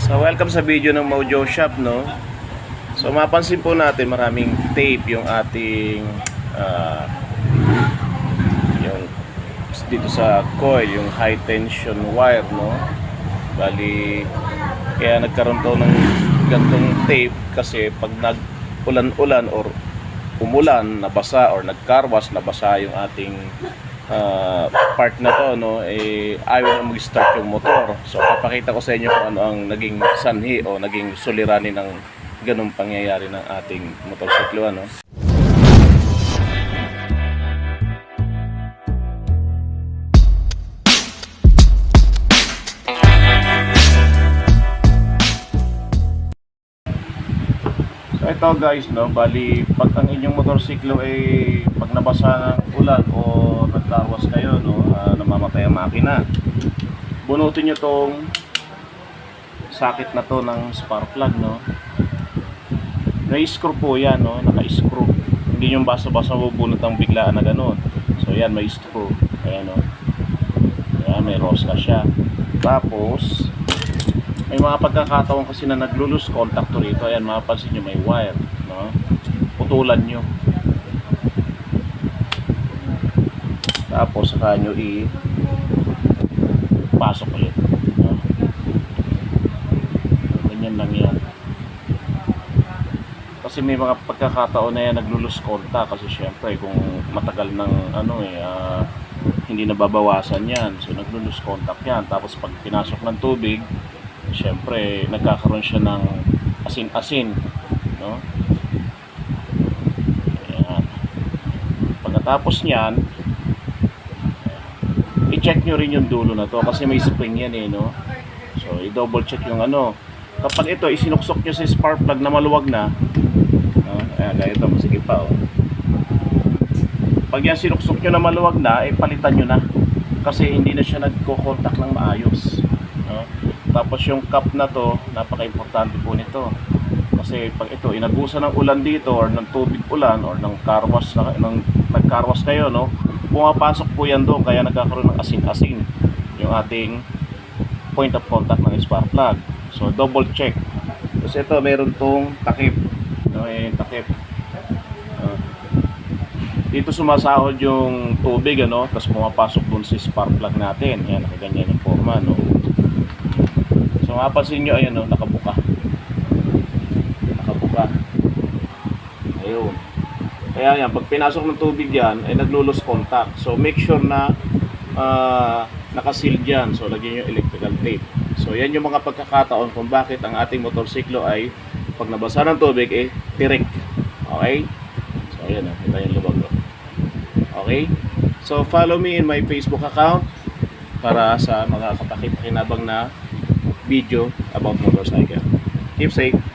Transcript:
So welcome sa video ng Mojo Shop no. So mapansin po natin maraming tape yung ating ah, yung dito sa coil yung high tension wire no. Bali kaya nagkaroon to ng gantong tape kasi pag nag-ulan-ulan or umulan, nabasa or nagkarwas, nabasa yung ating ah, part na to no eh ayaw na mag-start yung motor. So papakita ko sa inyo kung ano ang naging sanhi o naging suliranin ng ganung pangyayari ng ating motorsiklo ano. Ito guys no, bali pag ang inyong motorsiklo ay pag nabasa ng ulan o nagkarwas kayo no, ah, namamatay ang makina. Bunutin nyo tong sakit na to ng spark plug no. Na-screw po yan no, naka-screw. Hindi yung basa-basa bubunot ang biglaan na ganun. So yan may screw. Ayan no. Ayan, may rosca siya. Tapos may mga pagkakataon kasi na naglo-lose contact to rito. Ayan, mapapansin nyo may wire. No? Putulan nyo. Tapos saka nyo i pasok ulit. No? Ganyan lang yan. Kasi may mga pagkakataon na yan naglo-lose contact kasi syempre kung matagal ng ano eh ah, hindi nababawasan yan. So naglo-lose contact yan. Tapos pag pinasok ng tubig, syempre nagkakaroon siya ng asin-asin no Ayan. pagkatapos niyan i-check nyo rin yung dulo na to kasi may spring yan eh no so i-double check yung ano kapag ito isinuksok nyo sa spark plug na maluwag na no? ayan gaya ito masigit pa oh. pag yan sinuksok nyo na maluwag na eh palitan nyo na kasi hindi na siya nagko-contact ng maayos no? Tapos yung cup na to, napaka-importante po nito. Kasi pag ito, inabusan ng ulan dito or ng tubig ulan or ng karwas na ng nagkarwas kayo, no? Pumapasok po yan doon kaya nagkakaroon ng asin-asin yung ating point of contact ng spark plug. So double check. Kasi ito meron tong takip. No, eh, takip. Ah. dito sumasahod yung tubig ano, tapos pumapasok dun sa spark plug natin. Yan, nakaganyan yung forma, no? So mapapansin nyo, ayan o, nakabuka. Nakabuka. Ayun. Kaya yan, pag pinasok ng tubig yan, ay naglulos contact. So make sure na ah, nakaseal dyan. So lagyan nyo electrical tape. So yan yung mga pagkakataon kung bakit ang ating motorsiklo ay pag nabasa ng tubig, eh, tirik. Okay? So ayan o, kita yung lubag o. Okay? So follow me in my Facebook account para sa mga kapakipakinabang na video about motorcycle. Keep safe.